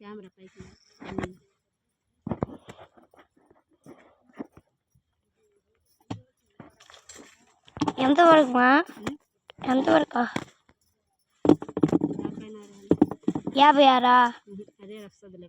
Camera పైకి ఎంతవరకు మా? ఎంతవరకు? యాభై ఆరా? అదే వస్తుంది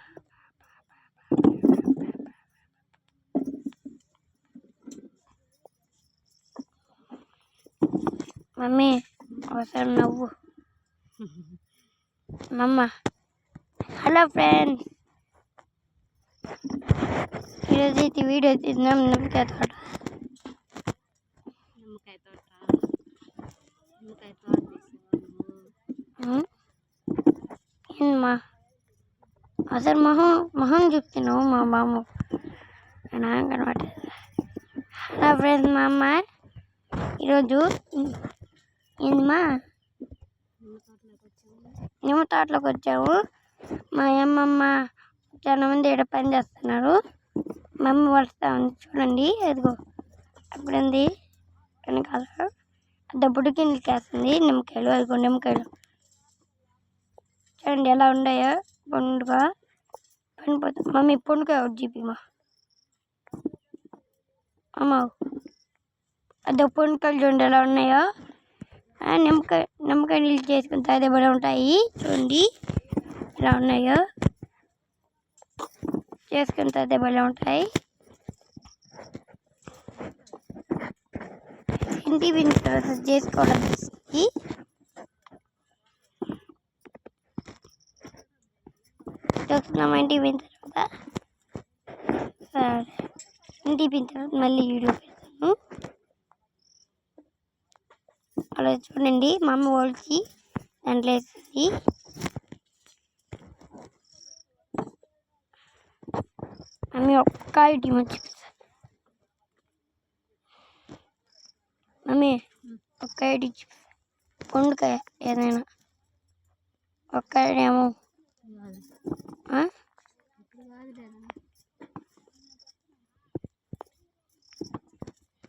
మమ్మీ ఒకసారి నవ్వు. మమ్మ హలో ఫ్రెండ్స్. ఈరోజు అయితే వీడియో తీద్దాం నిమ్మకాయ తోట. నిమ్మకాయ తోట? నిమ్మకాయ తోట అసలు మొహం మొహం చూపుతున్నావు మా బామ్మ. నాకు కనబడలేదు హలో ఫ్రెండ్స్ మా అమ్మ. ఈరోజు ఏందమ్మా? నిమ్మ తోటలోకి వచ్చాము మా అమ్మమ్మ చాలా మంది ఇక్కడ పని చేస్తున్నారు. మమ్మీ వస్తా ఉంది. చూడండి అదిగో అక్కడ వెనకాల దప్పుడు కిందకి వేస్తుంది నిమ్మకాయలు అదిగో నిమ్మకాయలు. చూడండి ఎలా ఉన్నాయో పండుగ పండిపోతుంది మమ్మీ పండుగ ఒకటి చూపిమా అమ్మ అదో పండుగలు చూడండి ఎలా ఉన్నాయో. నిమ్మకాయ నిమ్మకాయ నీళ్ళు చేసుకుని తాగితే బడి ఉంటాయి. చూడండి. ఎలా ఉన్నాయో. చేసుకుని తాగితే బడి ఉంటాయి. ఇంటి విని ప్రాసెస్ చేసుకోవడానికి చూస్తున్నాం ఇంటి విన్న తర్వాత. సరే ఇంటి తర్వాత మళ్ళీ వీడియో అలా చూడండి. మా అమ్మ వాళ్ళకి దాంట్లో వేస్తుంది మమ్మీ ఒక్క ఐటీ వచ్చి మమ్మీ ఒక్క ఐటీ కొండకాయ ఏదైనా. ఒక్కడేమో